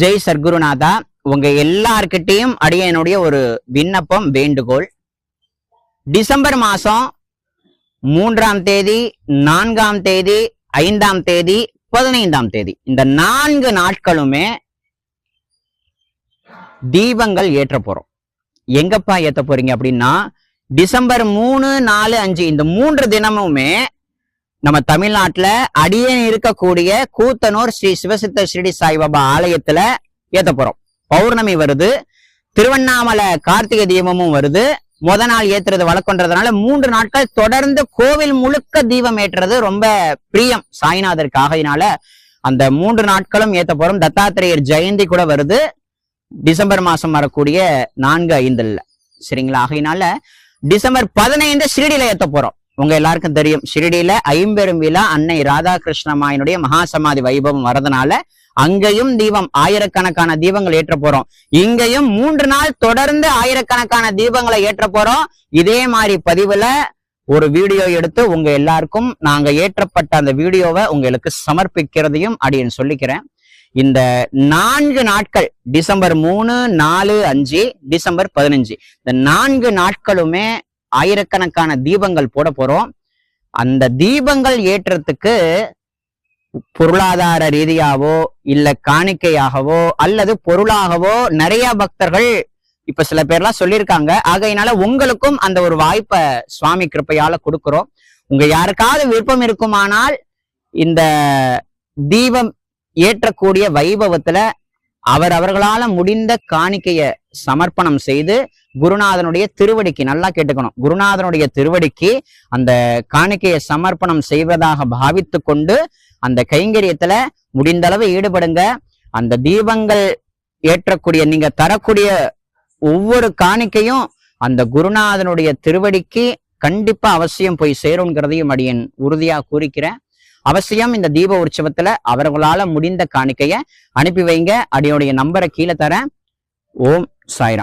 ஜெய் சர்க்குருநாதா உங்க எல்லார்கிட்டையும் அடியனுடைய ஒரு விண்ணப்பம் வேண்டுகோள். டிசம்பர் மாசம் மூன்றாம் தேதி நான்காம் தேதி ஐந்தாம் தேதி பதினைந்தாம் தேதி. இந்த நான்கு நாட்களுமே தீபங்கள் ஏற்ற போறோம். எங்கப்பா ஏத்த போறீங்க அப்படின்னா டிசம்பர் மூணு நாலு அஞ்சு இந்த மூன்று தினமுமே நம்ம தமிழ்நாட்டுல அடியன் இருக்கக்கூடிய கூத்தனூர் ஸ்ரீ சிவசித்த ஸ்ரீடி சாய்பாபா ஆலயத்துல ஏத்த போறோம். பௌர்ணமி வருது. திருவண்ணாமலை கார்த்திகை தீபமும் வருது. முத நாள் ஏத்துறது வழக்கன்றதுனால மூன்று நாட்கள் தொடர்ந்து கோவில் முழுக்க தீபம் ஏற்றுறது ரொம்ப பிரியம் சாய்நாதருக்கு ஆகையினால அந்த மூன்று நாட்களும் ஏத்த போறோம். தத்தாத்திரேயர் ஜெயந்தி கூட வருது. டிசம்பர் மாசம் வரக்கூடிய நான்கு ஐந்துல. சரிங்களா? ஆகையினால டிசம்பர் பதினைந்து ஷிரடியில ஏத்த போறோம். உங்க எல்லாருக்கும் தெரியும். ஷிரடியில ஐம்பெரும் விழா அன்னை ராதாகிருஷ்ணமாயனுடைய மகா சமாதி வைபவம் வரதுனால அங்கேயும் தீபம் ஆயிரக்கணக்கான தீபங்கள் ஏற்ற போறோம். இங்கேயும் மூன்று நாள் தொடர்ந்து ஆயிரக்கணக்கான தீபங்களை ஏற்ற போறோம். இதே மாதிரி பதிவுல ஒரு வீடியோ எடுத்து உங்க எல்லாருக்கும் நாங்க ஏற்றப்பட்ட அந்த வீடியோவை உங்களுக்கு சமர்ப்பிக்கிறதையும் அப்படின்னு சொல்லிக்கிறேன். இந்த நான்கு நாட்கள் டிசம்பர் மூணு நாலு அஞ்சு டிசம்பர் பதினஞ்சு. இந்த நான்கு நாட்களுமே ஆயிரக்கணக்கான தீபங்கள் போட போறோம். அந்த தீபங்கள் ஏற்றத்துக்கு பொருளாதார ரீதியாவோ இல்ல காணிக்கையாகவோ அல்லது பொருளாகவோ நிறைய பக்தர்கள் இப்ப சில பேர்லாம் சொல்லியிருக்காங்க. ஆகையினால உங்களுக்கும் அந்த ஒரு வாய்ப்பை சுவாமி கிருப்பையால கொடுக்குறோம். உங்க யாருக்காவது விருப்பம் இருக்குமானால் இந்த தீபம் ஏற்றக்கூடிய வைபவத்துல அவர் அவர்களால முடிந்த காணிக்கைய சமர்ப்பணம் செய்து குருநாதனுடைய திருவடிக்கு நல்லா கேட்டுக்கணும். குருநாதனுடைய திருவடிக்கு அந்த காணிக்கையை சமர்ப்பணம் செய்வதாக பாவித்து கொண்டு அந்த கைங்கரியத்துல முடிந்த அளவு ஈடுபடுங்க. அந்த தீபங்கள் ஏற்றக்கூடிய நீங்க தரக்கூடிய ஒவ்வொரு காணிக்கையும் அந்த குருநாதனுடைய திருவடிக்கு கண்டிப்பா அவசியம் போய் சேருங்கிறதையும் அடியன் உறுதியா கூறிக்கிறேன். அவசியம் இந்த தீப உற்சவத்துல அவர்களால முடிந்த காணிக்கைய அனுப்பி வைங்க. அடியோடைய நம்பரை கீழே தரேன். ஓம் சாய்ராம்.